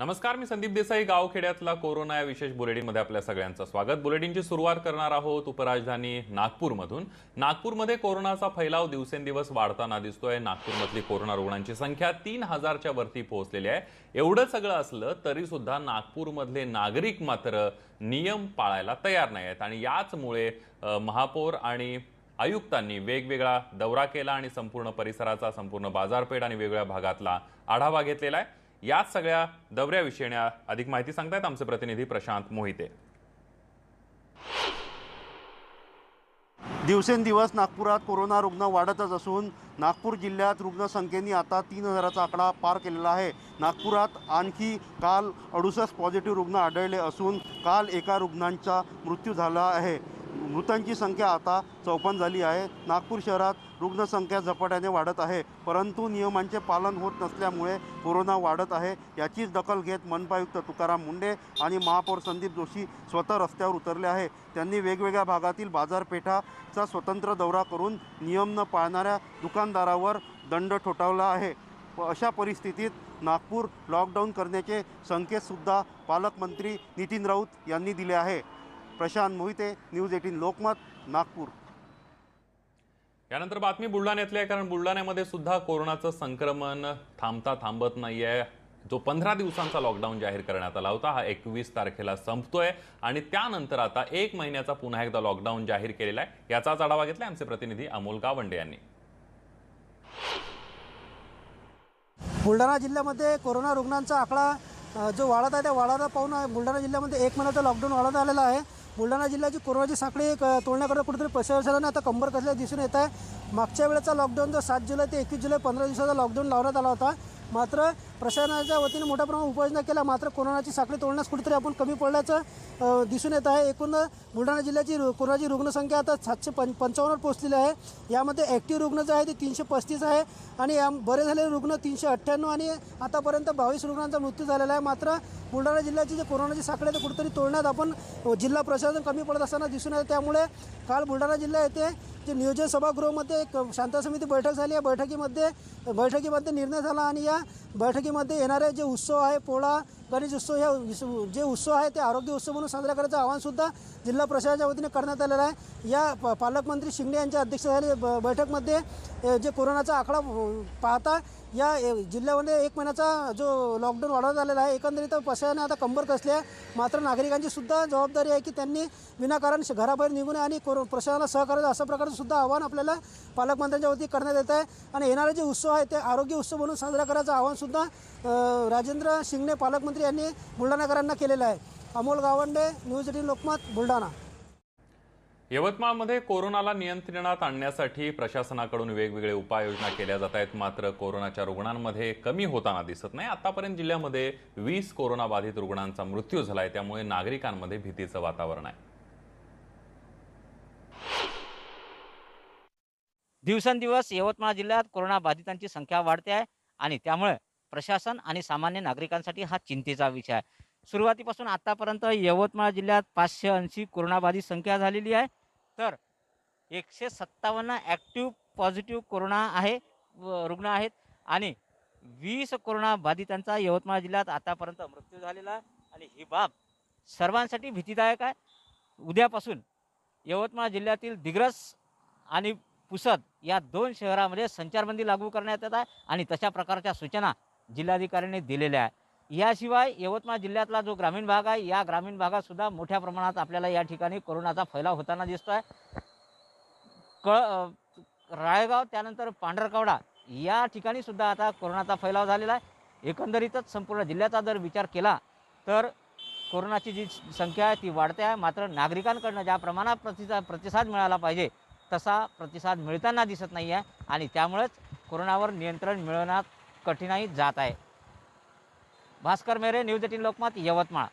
नमस्कार मी संदीप देसाई गावखेड्यातला कोरोना या विशेष बुलेटिनमध्ये आपल्या सगळ्यांचं स्वागत. बुलेटिनची सुरुवात करणार आहोत उपराजधानी नागपूरमधून. नागपूरमध्ये कोरोनाचा फैलाव दिवसेंदिवस वाढताना दिसतोय. नागपूरमधली कोरोना रुग्णांची संख्या तीन हजारच्या वरती पोहोचलेली आहे. एवढं सगळं असलं तरी सुद्धा नागपूरमधले नागरिक मात्र नियम पाळायला तयार नाही आहेत. आणि याचमुळे महापौर आणि आयुक्तांनी वेगवेगळा दौरा केला आणि संपूर्ण परिसराचा संपूर्ण बाजारपेठ आणि वेगवेगळ्या भागातला आढावा घेतलेला आहे. याच सगळ्या दौऱ्याविषयी अधिक माहिती सांगतायत आमचे प्रतिनिधी प्रशांत मोहिते. दिवसेंदिवस नागपुरात कोरोना रुग्ण वाढतच असून नागपूर जिल्ह्यात रुग्णसंख्येने आता तीन हजाराचा आकडा पार केलेला आहे. नागपुरात आणखी काल अडुसष्ट पॉझिटिव्ह रुग्ण आढळले असून काल एका रुग्णांचा मृत्यू झाला आहे. मृतांची संख्या आता चौपन्न झाली आहे. नागपूर शहरात रुग्णसंख्या झपाट्याने वाढत आहे. परंतु नियमांचे पालन होत नसल्यामुळे कोरोना वाढत आहे. याचीच दखल घेत मनपायुक्त तुकाराम मुंडे आणि महापौर संदीप जोशी स्वतः रस्त्यावर उतरले आहे. त्यांनी वेगवेगळ्या भागातील बाजारपेठाचा स्वतंत्र दौरा करून नियम न पाळणाऱ्या दुकानदारावर दंड ठोठावला आहे. अशा परिस्थितीत नागपूर लॉकडाऊन करण्याचे संकेतसुद्धा पालकमंत्री नितीन राऊत यांनी दिले आहे. Prashant Mohite News Eighteen Lokmat Nagpur. यानंतर बातमी बुलढाण्यातली आहे कारण बुलढाण्यामध्ये सुद्धा कोरोनाचं संक्रमण थांबता थांबत नाहीये. जो पंधरा दिवसांचा लॉकडाऊन जाहीर करण्यात आला होता हा एकवीस तारखेला संपतोय. आणि त्यानंतर आता एक महिन्याचा पुन्हा एकदा लॉकडाऊन जाहीर केलेला आहे. याचाच आढावा घेतलाय आमचे प्रतिनिधी अमोल गावंडे यांनी. बुलढाणा जिल्ह्यामध्ये कोरोना रुग्णांचा आकडा जो वाढत आहे त्या वाढायला पाहून बुलढाणा जिल्ह्यामध्ये एक महिन्याचं लॉकडाऊन वाढत आलेलं आहे. बुलढाणा जिल्ह्याची कोरोनाची साखळी क- तोडण्याकडे कुठेतरी प्रशासनाने आता कंबर कसल्या दिसून येत आहे. मागच्या वेळेचा लॉकडाऊन जो सात जुलै ते एकवीस जुलै पंधरा दिवसाचा लॉकडाऊन लावण्यात आला होता. मात्र प्रशासनाच्या वतीने मोठ्या प्रमाणात उपाययोजना केल्या. मात्र कोरोनाची साखळी तोडण्यास कुठेतरी आपण कमी पडल्याचं दिसून येत आहे. एकूण बुलढाणा जिल्ह्याची रु- कोरोनाची रुग्णसंख्या आता सातशे पं पंचावन्नवर पोहोचलेली आहे. यामध्ये ॲक्टिव्ह रुग्ण जे आहे ते तीनशे पस्तीस आहे आणि या बरे झालेले रुग्ण तीनशे अठ्ठ्याण्णव आणि आतापर्यंत बावीस रुग्णांचा मृत्यू झालेला आहे. मात्र बुलढाणा जिल्ह्याची जे कोरोनाची साखळी आहे ते कुठेतरी तोडण्यात आपण जिल्हा प्रशासन कमी पडत असताना दिसून येतं. त्यामुळे काल बुलढाणा जिल्हा येथे जे नियोजन सभागृहामध्ये एक शांता समिती बैठक झाली. या बैठकीमध्ये बैठकीमध्ये निर्णय झाला आणि या बैठकीमध्ये येणारे जे उत्सव आहे पोळा गणेश उत्सव या जे उत्सव आहे ते आरोग्य उत्सव म्हणून साजरा करायचं आवाहनसुद्धा जिल्हा प्रशासनाच्या वतीने करण्यात आलेलं आहे. या प- पालकमंत्री शिंगणे यांच्या अध्यक्षतेखाली ब- बैठकमध्ये जे कोरोनाचा आकडा पाहता या जिल्ह्यामध्ये एक महिन्याचा जो लॉकडाऊन वाढवण्यात आलेला आहे एकंदरीत पशाने आता कंबर कसली आहे मात्र नागरिकांची सुद्धा जबाबदारी आहे की त्यांनी विनाकारण घराबाहेर निघू नये आणि कोरो प्रशासनाला सहकार्य अशा प्रकारचं सुद्धा आव्हान आपल्याला पालकमंत्र्यांच्या वतीने करण्यात येत आहे. आणि येणारे जे उत्सव आहे ते आरोग्य उत्सव म्हणून साजरा करायचं आव्हानसुद्धा राजेंद्र शिंगणे पालकमंत्री यांनी बुलढाणाकरांना केलेलं आहे. Amol Gawande News Eighteen Lokmat Buldhana. यवतमाळमध्ये कोरोनाला नियंत्रणात आणण्यासाठी प्रशासनाकडून वेगवेगळे उपाययोजना केल्या जात आहेत. मात्र कोरोनाच्या रुग्णांमध्ये कमी होताना दिसत नाही. आतापर्यंत जिल्ह्यामध्ये वीस कोरोनाबाधित रुग्णांचा मृत्यू झालाय. त्यामुळे नागरिकांमध्ये भीतीचं वातावरण आहे. दिवसेंदिवस यवतमाळ जिल्ह्यात कोरोनाबाधितांची संख्या वाढते आहे आणि त्यामुळे प्रशासन आणि सामान्य नागरिकांसाठी हा चिंतेचा विषय आहे. सुरुवातीपासून आतापर्यंत यवतमाळ जिल्ह्यात पाचशे ऐंशी कोरोनाबाधित संख्या झालेली आहे. तर एकशे सत्तावन्न ॲक्टिव्ह पॉझिटिव्ह कोरोना आहे व रुग्ण आहेत आणि वीस कोरोना बाधितांचा यवतमाळ जिल्ह्यात आतापर्यंत मृत्यू झालेला आहे. आणि ही बाब सर्वांसाठी भीतीदायक आहे. उद्यापासून यवतमाळ जिल्ह्यातील दिग्रस आणि पुसद या दोन शहरामध्ये संचारबंदी लागू करण्यात येत आहे आणि तशा प्रकारच्या सूचना जिल्हाधिकाऱ्यांनी दिलेल्या आहे याशिवाय यवतमाळ जिल्ह्यातला जो ग्रामीण भाग आहे या ग्रामीण भागातसुद्धा मोठ्या प्रमाणात आपल्याला या ठिकाणी कोरोनाचा फैलाव होताना दिसतो आहे कळ राळेगाव त्यानंतर पांढरकवडा या ठिकाणी सुद्धा आता कोरोनाचा फैलाव झालेला आहे. एकंदरीतच संपूर्ण जिल्ह्याचा जर विचार केला तर कोरोनाची जी संख्या आहे ती वाढते आहे. मात्र नागरिकांकडनं ज्या प्रमाणात प्रतिसाद प्रतिसाद मिळाला पाहिजे तसा प्रतिसाद मिळताना दिसत नाही आहे आणि त्यामुळेच कोरोनावर नियंत्रण मिळवण्यात कठीणाई जात आहे. भास्कर मेरे न्यूज एटीन लोकमत यवतमाळ.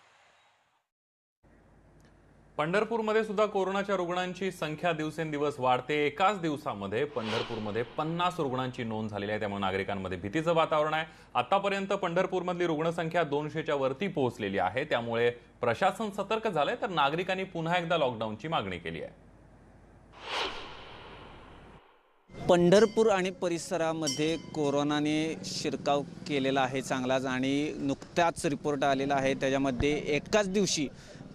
पंढरपूरमध्ये सुद्धा कोरोनाच्या रुग्णांची संख्या दिवसेंदिवस वाढते. एकाच दिवसामध्ये पंढरपूरमध्ये पन्नास रुग्णांची नोंद झालेली आहे. त्यामुळे नागरिकांमध्ये भीतीचं वातावरण आहे. आतापर्यंत पंढरपूरमधली रुग्णसंख्या दोनशेच्या वरती पोहोचलेली आहे. त्यामुळे प्रशासन सतर्क झालंय तर नागरिकांनी पुन्हा एकदा लॉकडाऊनची मागणी केली आहे. पंढरपूर आणि परिसरामध्ये कोरोनाने शिरकाव केलेला आहे चांगलाच आणि नुकताच रिपोर्ट आलेला आहे. त्याच्यामध्ये एकाच दिवशी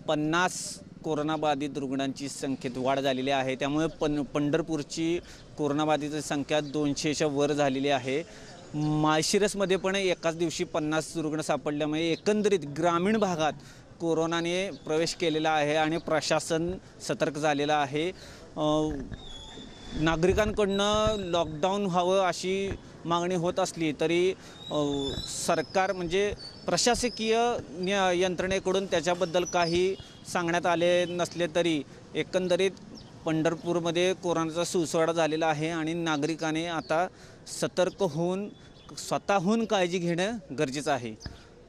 पन्नास कोरोनाबाधित रुग्णांची संख्येत वाढ झालेली आहे. त्यामुळे पं पंढरपूरची कोरोनाबाधित संख्या दोनशेच्या वर झालेली आहे. माळशिरसमध्ये पण एकाच दिवशी पन्नास रुग्ण सापडल्यामुळे एकंदरीत ग्रामीण भागात कोरोनाने प्रवेश केलेला आहे आणि प्रशासन सतर्क झालेलं आहे. नागरिकांकडनं लॉकडाऊन व्हावं अशी मागणी होत असली तरी सरकार म्हणजे प्रशासकीय न्य- यंत्रणेकडून त्याच्याबद्दल काही सांगण्यात आले नसले तरी एकंदरीत पंढरपूरमध्ये कोरोनाचा सुसवाडा झालेला आहे आणि नागरिकाने आता सतर्क होऊन स्वतःहून काळजी घेणं गरजेचं आहे.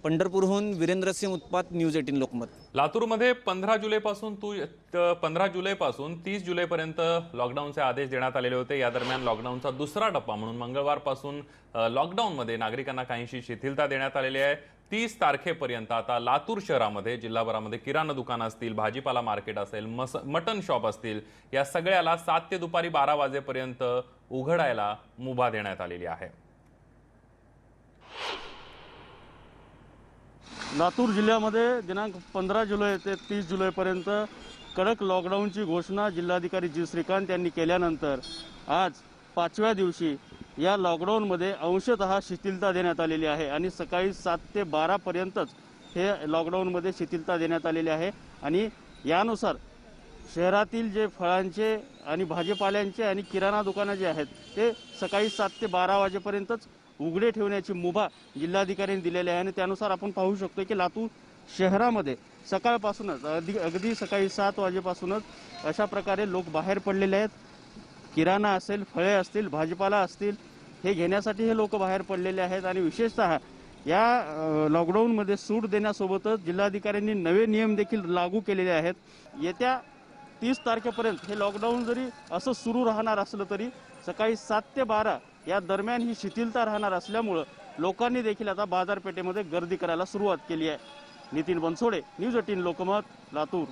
पंढरपूरहून वीरेंद्रसिंह उत्पात न्यूज एटीन लोकमत. लातूरमध्ये पंधरा जुलैपासून तू पंधरा जुलैपासून तीस जुलैपर्यंत लॉकडाऊनचे आदेश देण्यात आलेले होते. या दरम्यान लॉकडाऊनचा दुसरा टप्पा म्हणून मंगळवारपासून लॉकडाऊनमध्ये नागरिकांना काहीशी शिथिलता देण्यात आलेली आहे. तीस तारखेपर्यंत आता लातूर शहरामध्ये जिल्हाभरामध्ये किराणा दुकानं असतील भाजीपाला मार्केट असेल मस मटन शॉप असतील या सगळ्याला सात ते दुपारी बारा वाजेपर्यंत उघडायला मुभा देण्यात आलेली आहे. लातूर जिल्ह्यामध्ये दिनांक पंधरा जुलै ते तीस जुलैपर्यंत कडक लॉकडाऊनची घोषणा जिल्हाधिकारी जी श्रीकांत यांनी केल्यानंतर आज पाचव्या दिवशी या लॉकडाऊनमध्ये अंशतः शिथिलता देण्यात आलेली आहे आणि सकाळी सात ते बारापर्यंतच हे लॉकडाऊनमध्ये शिथिलता देण्यात आलेली आहे. आणि यानुसार शहरातील जे फळांचे आणि भाजीपाल्यांचे आणि किराणा दुकानं जे आहेत ते सकाळी सात ते बारा वाजेपर्यंतच उघडे ठेवण्याची मुभा जिल्हाधिकाऱ्यांनी दिलेली आहे आणि त्यानुसार आपण पाहू शकतो की लातूर शहरामध्ये सकाळपासूनच अगदी अगदी सकाळी सात वाजेपासूनच अशा प्रकारे लोक बाहेर पडलेले आहेत. किराणा असेल फळे असतील भाजीपाला असतील हे घेण्यासाठी हे लोक बाहेर पडलेले आहेत आणि विशेषतः या लॉकडाऊनमध्ये सूट देण्यासोबतच जिल्हाधिकाऱ्यांनी नवे नियम देखील लागू केलेले आहेत. येत्या तीस तारखेपर्यंत हे लॉकडाऊन जरी असं सुरू राहणार असलं तरी सकाळी सात ते बारा या दरम्यान ही शिथिलता राहणार असल्यामुळं लोकांनी देखील आता बाजारपेठेमध्ये गर्दी करायला सुरुवात केली आहे. Nitin Bansode News Eighteen Lokmat Latur.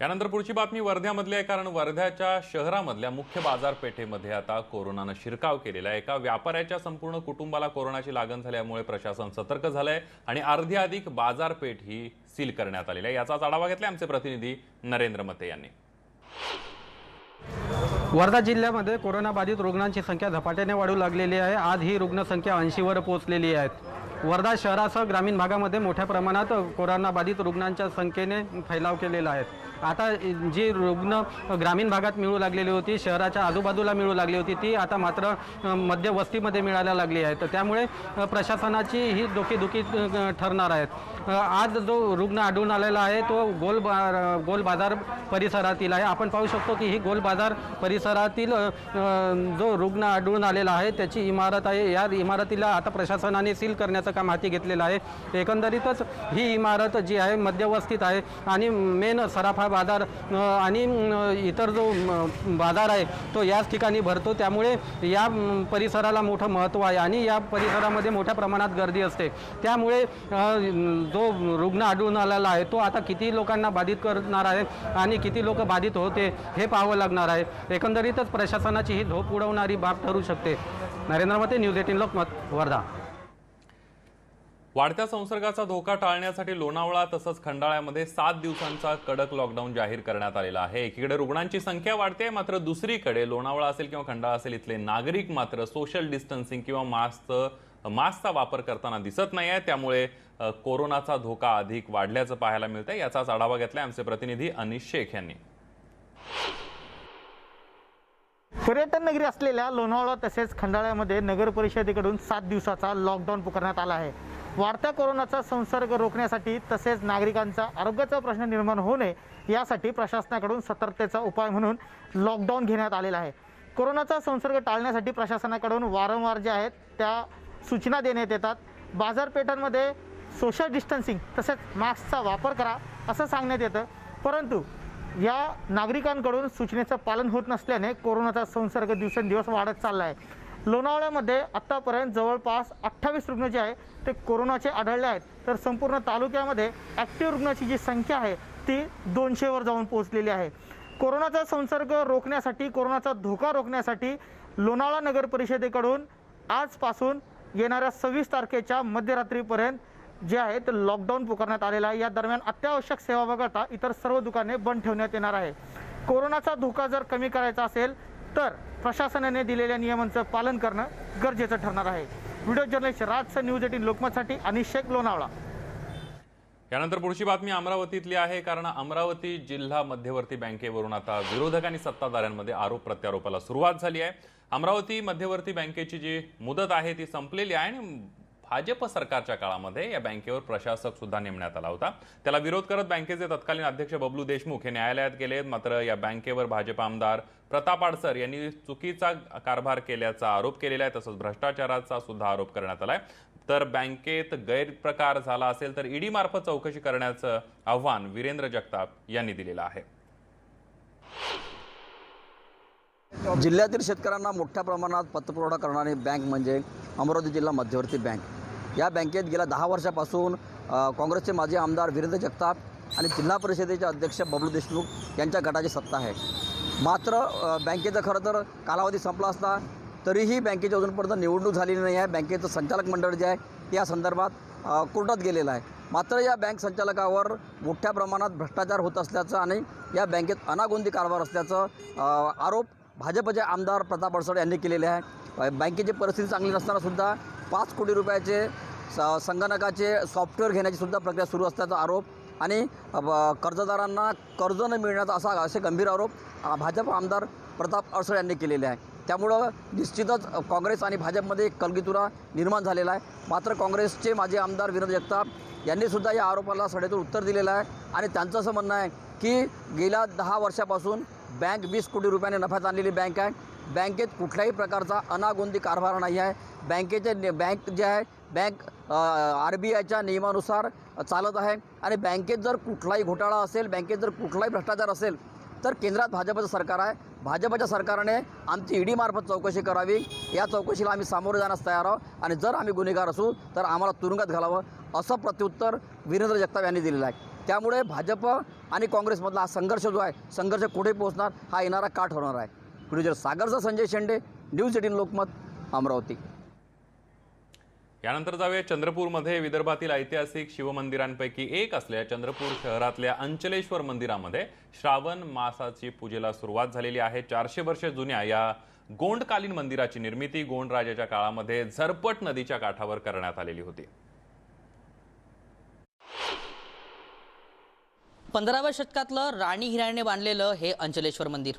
यानंतर पुढची बातमी वर्ध्यामधली आहे कारण वर्ध्याच्या शहरामधल्या मुख्य बाजारपेठेमध्ये आता कोरोनानं शिरकाव केलेला आहे. एका व्यापाऱ्याच्या संपूर्ण कुटुंबाला कोरोनाची लागण झाल्यामुळे प्रशासन सतर्क झालंय आणि अर्धी अधिक बाजारपेठ ही सील करण्यात आलेली आहे. याचाच आढावा घेतला आमचे प्रतिनिधी नरेंद्र मते यांनी. वर्धा जिल्ह्यामध्ये कोरोनाबाधित रुग्णांची संख्या झपाट्याने वाढू लागलेली आहे. आज ही रुग्णसंख्या ऐंशीवर पोहोचलेली आहे वर्धा शहरासह ग्रामीण भागामध्ये मोठ्या प्रमाणात कोरोनाबाधित रुग्णांच्या संख्येने फैलाव केलेला आहे. आता जी रुग्ण ग्रामीण भागात मिळू लागलेली होती शहराच्या आजूबाजूला मिळू लागली होती ती आता मात्र मध्यवस्तीमध्ये मिळायला लागली आहे. तर त्यामुळे प्रशासनाची ही डोकेदुखी ठरणार आहेत आज जो रुग्ण आढळून आलेला आहे तो गोल बा गोल बाजार परिसरातील आहे. आपण पाहू शकतो की ही गोल बाजार परिसरातील जो रुग्ण आढळून आलेला आहे त्याची इमारत आहे. या इमारतीला आता प्रशासनाने सील करण्याचं काम हाती घेतलेलं आहे. एकंदरीतच ही इमारत जी आहे मध्यवस्थित आहे आणि मेन सराफा बाजार आणि इतर जो बाजार आहे तो याच ठिकाणी भरतो. त्यामुळे या परिसराला मोठं महत्त्व आहे आणि या परिसरामध्ये मोठ्या प्रमाणात गर्दी असते. त्यामुळे जो रुग्ण आढळून आलेला आहे तो आता किती लोकांना बाधित करणार आहे आणि किती लोक बाधित होते हे पाहावं लागणार आहे. एकंदरीतच प्रशासनाची ही झोप उडवणारी बाब ठरू शकते. नरेंद्र मते न्यूज एटीन लोकमत वर्धा. वाढत्या संसर्गाचा धोका टाळण्यासाठी लोणावळा तसंच खंडाळ्यामध्ये सात दिवसांचा कडक लॉकडाऊन जाहीर करण्यात आलेला आहे. एकीकडे रुग्णांची संख्या वाढते मात्र दुसरीकडे लोणावळा असेल किंवा खंडाळा असेल इथले नागरिक मात्र सोशल डिस्टन्सिंग किंवा मास्कचं मास्कचा वापर करताना दिसत नाही आहे त्यामुळे कोरोनाचा धोका अधिक वाढल्याचं पाहायला मिळतंय. याचाच आढावा घेतलाय आमचे प्रतिनिधी अनिश शेख यांनी. पर्यटन नगरी असलेल्या लोणावळा तसेच खंडाळ्यामध्ये नगर परिषदेकडून सात दिवसाचा लॉकडाऊन पुकारण्यात आला आहे. वाढत्या कोरोनाचा संसर्ग रोखण्यासाठी तसेच नागरिकांचा आरोग्याचा प्रश्न निर्माण होऊ नये यासाठी प्रशासनाकडून सतर्कतेचा उपाय म्हणून लॉकडाऊन घेण्यात आलेला आहे. कोरोनाचा संसर्ग टाळण्यासाठी प्रशासनाकडून वारंवार जे आहेत त्या सूचना देण्यात येतात. बाजारपेठांमध्ये सोशल डिस्टन्सिंग तसेच मास्कचा वापर करा असं सांगण्यात येतं. परंतु या नागरिकांकडून सूचनेचं पालन होत नसल्याने कोरोनाचा संसर्ग दिवसेंदिवस वाढत चालला आहे लोणावळ्यामध्ये आत्तापर्यंत जवळपास अठ्ठावीस रुग्ण जे आहे ते कोरोनाचे आढळले आहेत. तर संपूर्ण तालुक्यामध्ये ॲक्टिव्ह रुग्णाची जी संख्या आहे ती दोनशेवर जाऊन पोहोचलेली आहे. कोरोनाचा संसर्ग रोखण्यासाठी कोरोनाचा धोका रोखण्यासाठी लोणावळा नगर परिषदेकडून आजपासून येणाऱ्या सव्वीस तारखेच्या मध्यरात्रीपर्यंत जे आहे ते लॉकडाऊन पुकारण्यात आलेलं आहे. या दरम्यान अत्यावश्यक सेवा वगळता इतर सर्व दुकाने बंद ठेवण्यात येणार आहे. कोरोनाचा धोका जर कमी करायचा असेल तर प्रशासनाने दिलेल्या नियमांचं पालन करणं गरजेचं ठरणार आहे. व्हिडिओ जर्नलिस्ट राजचं न्यूज एटीन लोकमतसाठी आणि शेख लोणावळा. यानंतर पुढची बातमी अमरावतीतली आहे कारण अमरावती जिल्हा मध्यवर्ती बँकेवरून आता विरोधक आणि सत्ताधाऱ्यांमध्ये आरोप प्रत्यारोपाला सुरुवात झाली आहे. अमरावती मध्यवर्ती बँकेची जी मुदत आहे ती संपलेली आहे आणि भाजप सरकारच्या काळामध्ये या बँकेवर प्रशासक सुद्धा नेमण्यात आला होता. त्याला विरोध करत बँकेचे तत्कालीन अध्यक्ष बबलू देशमुख हे न्यायालयात गेलेत. मात्र या बँकेवर भाजप आमदार प्रताप आडसर यांनी चुकीचा कारभार केल्याचा आरोप केलेला आहे तसंच भ्रष्टाचाराचा सुद्धा आरोप करण्यात आलाय. तर बँकेत गैरप्रकार झाला असेल तर ईडी मार्फत चौकशी करण्याचं आव्हान वीरेंद्र जगताप यांनी दिलेलं आहे. जिल्ह्यातील शेतकऱ्यांना मोठ्या प्रमाणात पतपुरवठा करणारी बँक म्हणजे अमरावती जिल्हा मध्यवर्ती बँक. या बँकेत गेल्या दहा वर्षापासून काँग्रेसचे माजी आमदार वीरेंद्र जगताप आणि जिल्हा परिषदेचे अध्यक्ष बबलू देशमुख यांच्या गटाची सत्ता आहे. मात्र बँकेचं बँकेचा खरं तर कालावधी संपला असता तरीही बँकेची अजूनपर्यंत निवडणूक झालेली नाही आहे. बँकेचं संचालक मंडळ जे आहे ते या संदर्भात कोर्टात गेलेलं आहे. मात्र या बँक संचालकावर मोठ्या प्रमाणात भ्रष्टाचार होत असल्याचं आणि या बँकेत अनागोंदी कारभार असल्याचं आरोप भाजपचे आमदार प्रताप अडसड यांनी केलेले आहे. बँकेची परिस्थिती चांगली नसतानासुद्धा पाच कोटी रुपयाचे स संगणकाचे सॉफ्टवेअर घेण्याचीसुद्धा प्रक्रिया सुरू असल्याचा आरोप आणि कर्जदारांना कर्ज न मिळण्याचा असा असे गंभीर आरोप भाजप आमदार प्रताप अडसड यांनी केलेले आहे. त्यामुळं निश्चितच काँग्रेस आणि भाजपमध्ये कलगितुरा कलगीतुरा निर्माण झालेला आहे. मात्र काँग्रेसचे माजी आमदार विनोद जगताप यांनीसुद्धा या आरोपाला सडेतोड उत्तर दिलेलं आहे आणि त्यांचं असं म्हणणं आहे की गेल्या दहा वर्षापासून बँक वीस कोटी रुपयाने नफ्यात आणलेली बँक आहे. बँकेत कुठल्याही प्रकारचा अनागोंदी कारभार नाही आहे. बँकेचे ने बँक जे आहे बँक आर बी आयच्या नियमानुसार चालत आहे. आणि बँकेत जर कुठलाही घोटाळा असेल बँकेत जर कुठलाही भ्रष्टाचार असेल तर केंद्रात भाजपचं सरकार आहे. भाजपच्या सरकारने आमची ईडी मार्फत चौकशी करावी. या चौकशीला आम्ही सामोरे जाण्यास तयार आहोत. आणि जर आम्ही गुन्हेगार असू तर आम्हाला तुरुंगात घालावं असं प्रत्युत्तर वीरेंद्र जगताप यांनी दिलेलं आहे. त्यामुळे भाजप आणि काँग्रेसमधला हा संघर्ष जो आहे संघर्ष कुठे पोहोचणार हा येणारा काठ होणार आहे. प्रोड्युसर सागरचा संजय शेंडे न्यूज एटीन लोकमत अमरावती. यानंतर जाऊया चंद्रपूरमध्ये. विदर्भातील ऐतिहासिक शिवमंदिरांपैकी एक असलेल्या चंद्रपूर शहरातल्या अंचलेश्वर मंदिरामध्ये श्रावण मासाची पूजेला सुरुवात झालेली आहे. चारशे वर्ष जुन्या या गोंडकालीन मंदिराची निर्मिती गोंड राजाच्या काळामध्ये झरपट नदीच्या काठावर करण्यात आलेली होती. पंधराव्या शतकातलं राणी हिराणीने बांधलेलं हे अंचलेश्वर मंदिर.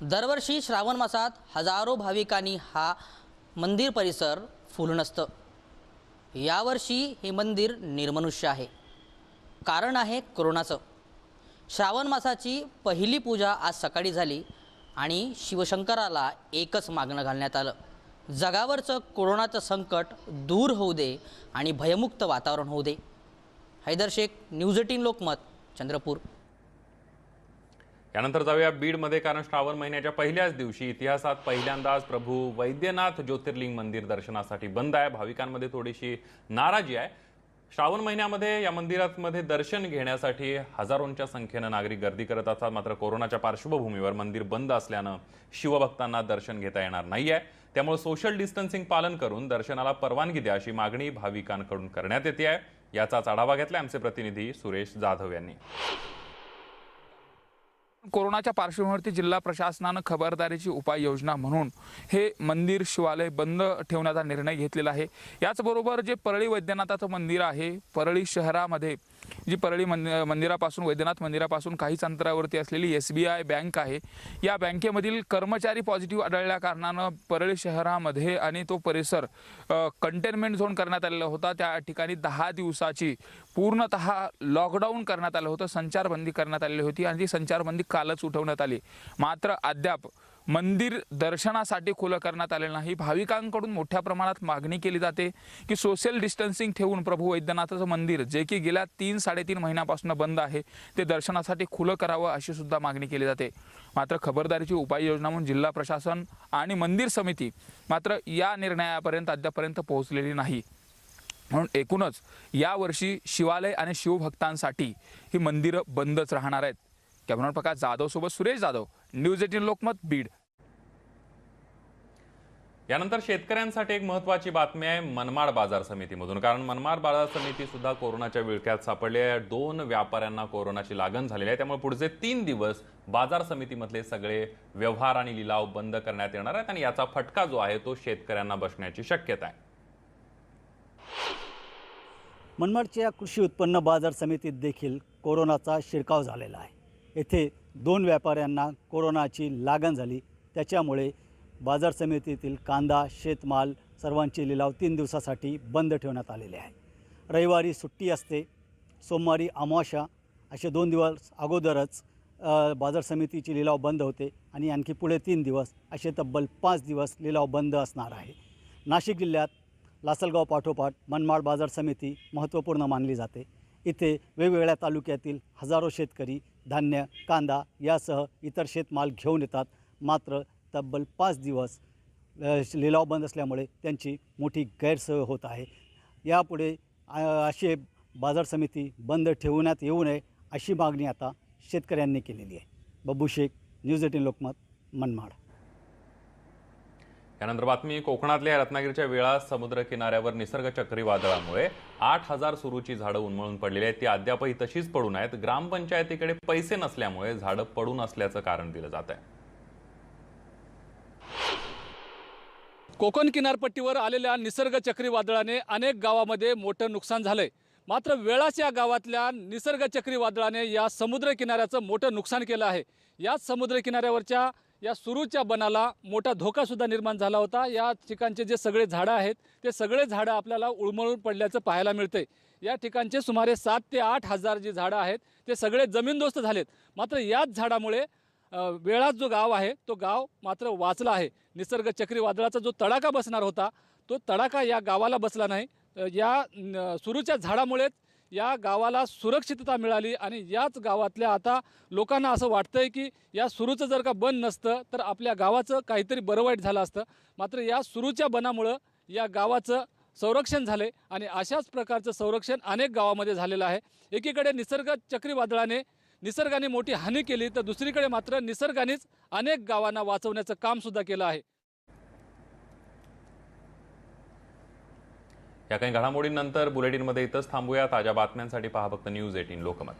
दरवर्षी श्रावण मासात हजारो भाविकांनी हा मंदिर परिसर फुलून असतं यावर्षी हे मंदिर निर्मनुष्य आहे. कारण आहे कोरोनाचं. श्रावण मासाची पहिली पूजा आज सकाळी झाली आणि शिवशंकराला एकच मागणं घालण्यात आलं. जगावरचं कोरोनाचं संकट दूर होऊ दे आणि भयमुक्त वातावरण होऊ दे. Haider Shaikh News Eighteen Lokmat. Chandrapur. यानंतर जाऊया बीडमध्ये कारण श्रावण महिन्याच्या पहिल्याच दिवशी इतिहासात पहिल्यांदाच प्रभू वैद्यनाथ ज्योतिर्लिंग मंदिर दर्शनासाठी बंद आहे. भाविकांमध्ये थोडीशी नाराजी आहे. श्रावण महिन्यामध्ये या मंदिरामध्ये दर्शन घेण्यासाठी हजारोंच्या संख्येनं नागरिक गर्दी करत असतात. मात्र कोरोनाच्या पार्श्वभूमीवर मंदिर बंद असल्यानं शिवभक्तांना दर्शन घेता येणार नाही आहे त्यामुळे सोशल डिस्टन्सिंग पालन करून दर्शनाला परवानगी द्या अशी मागणी भाविकांकडून करण्यात येते आहे. याचाच आढावा घेतला आमचे प्रतिनिधी सुरेश जाधव यांनी. कोरोनाच्या पार्श्वभूमीवरती जिल्हा प्रशासनानं खबरदारीची उपाययोजना म्हणून हे मंदिर शिवालय बंद ठेवण्याचा निर्णय घेतलेला आहे. याचबरोबर जे परळी वैद्यनाथाचं मंदिर आहे परळी शहरामध्ये जी परळी मंदि मंदिरापासून वैद्यनाथ मंदिरापासून काहीच अंतरावरती असलेली एस बी आय बँक आहे. या बँकेमधील कर्मचारी पॉझिटिव्ह आढळल्या कारणानं परळी शहरामध्ये आणि तो परिसर कंटेनमेंट झोन करण्यात आलेला होता. त्या ठिकाणी दहा दिवसाची पूर्णतः लॉकडाऊन करण्यात आलं होतं. संचारबंदी करण्यात आलेली होती आणि ती संचारबंदी कालच उठवण्यात आली. मात्र अद्याप मंदिर दर्शनासाठी खुलं करण्यात आलेलं नाही. भाविकांकडून मोठ्या प्रमाणात मागणी केली जाते की सोशल डिस्टन्सिंग ठेवून प्रभू वैद्यनाथाचं मंदिर जे की गेल्या तीन साडेतीन महिन्यापासून बंद आहे ते दर्शनासाठी खुलं करावं अशी सुद्धा मागणी केली जाते. मात्र खबरदारीची उपाययोजना म्हणून जिल्हा प्रशासन आणि मंदिर समिती मात्र या निर्णयापर्यंत अद्यापर्यंत पोहोचलेली नाही. म्हणून एकूणच यावर्षी शिवालय आणि शिवभक्तांसाठी ही मंदिरं बंदच राहणार आहेत. कॅमेरा प्रकाश जाधव सोबत सुरेश जाधव न्यूज एटीन लोकमत बीड. यानंतर शेतकऱ्यांसाठी एक महत्वाची बातमी आहे मनमाड बाजार समितीमधून. कारण मनमाड बाजार समिती सुद्धा कोरोनाच्या विळख्यात सापडली आहे. दोन व्यापाऱ्यांना कोरोनाची लागण झालेली आहे. त्यामुळे पुढचे तीन दिवस बाजार समितीमधले सगळे व्यवहार आणि लिलाव बंद करण्यात येणार आहेत आणि याचा फटका जो आहे तो शेतकऱ्यांना बसण्याची शक्यता आहे. मनमाडच्या कृषी उत्पन्न बाजार समितीत देखील कोरोनाचा शिरकाव झालेला आहे. येथे दोन व्यापाऱ्यांना कोरोनाची लागण झाली. त्याच्यामुळे बाजार समितीतील कांदा शेतमाल सर्वांचे लिलाव तीन दिवसासाठी बंद ठेवण्यात आलेले आहे. रविवारी सुट्टी असते सोमवारी अमावस्या असे दोन दिवस अगोदरच बाजार समितीची लिलाव बंद होते आणि आणखी पुढे तीन दिवस असे तब्बल पाच दिवस लिलाव बंद असणार आहे. नाशिक जिल्ह्यात लासलगाव पाठोपाठ मनमाड बाजार समिती महत्त्वपूर्ण मानली जाते. इथे वेगवेगळ्या तालुक्यातील हजारो शेतकरी धान्य कांदा यासह इतर शेतमाल घेऊन येतात. मात्र तब्बल पाच दिवस लिलाव बंद असल्यामुळे त्यांची मोठी गैरसोय होत आहे. यापुढे असे बाजार समिती बंद ठेवण्यात येऊ नये अशी मागणी आता शेतकऱ्यांनी केलेली आहे. Babbu Shaikh News Eighteen Lokmat Manmad. यानंतर बातमी कोकणातल्या रत्नागिरीच्या वेळा समुद्र किनाऱ्यावर निसर्ग चक्रीवादळामुळे आठ हजार सुरूची झाडं उन्मळून पडलेली आहेत. ती अद्यापही तशीच पडून आहेत ग्रामपंचायतीकडे पैसे नसल्यामुळे झाडं पडून असल्याचं कारण दिलं जात आहे कोकण किनारपट्टीवर आलेल्या निसर्ग चक्रीवादळाने अनेक गावामध्ये मोठं नुकसान झालंय. मात्र वेळाच या गावातल्या निसर्ग चक्रीवादळाने या समुद्र किनाऱ्याचं मोठं नुकसान केलं आहे. याच समुद्र किनाऱ्यावरच्या या सुरूच्या बनाला मोठा धोकासुद्धा निर्माण झाला होता. या ठिकाणचे जे सगळे झाडं आहेत ते सगळे झाडं आपल्याला उळमळून पडल्याचं पाहायला मिळते या ठिकाणचे सुमारे सात ते आठ हजार जी झाडं आहेत ते सगळे जमीनदोस्त झालेत. मात्र याच झाडामुळे वेळात जो गाव आहे तो गाव मात्र वाचला आहे. निसर्ग चक्रीवादळाचा जो तडाखा बसणार होता तो तडाखा या गावाला बसला नाही. या सुरूच्या झाडामुळेच या गावाला सुरक्षितता मिळाली आणि याच गावातल्या आता लोकांना असं वाटतंय की या सुरूचं जर का बन नसतं तर आपल्या गावाचं काहीतरी बरं वाईट झालं असतं. मात्र या सुरूच्या बनामुळं या गावाचं संरक्षण झाले आणि अशाच प्रकारचं संरक्षण अनेक गावामध्ये झालेलं आहे. एकीकडे निसर्ग चक्रीवादळाने निसर्गाने मोठी हानी केली तर दुसरीकडे मात्र निसर्गानेच अनेक गावांना वाचवण्याचं काम सुद्धा केलं आहे. या काही घडामोडींनंतर बुलेटिनमध्ये इथंच थांबूया ताज्या बातम्यांसाठी पहा फक्त न्यूज एटीन लोकमत.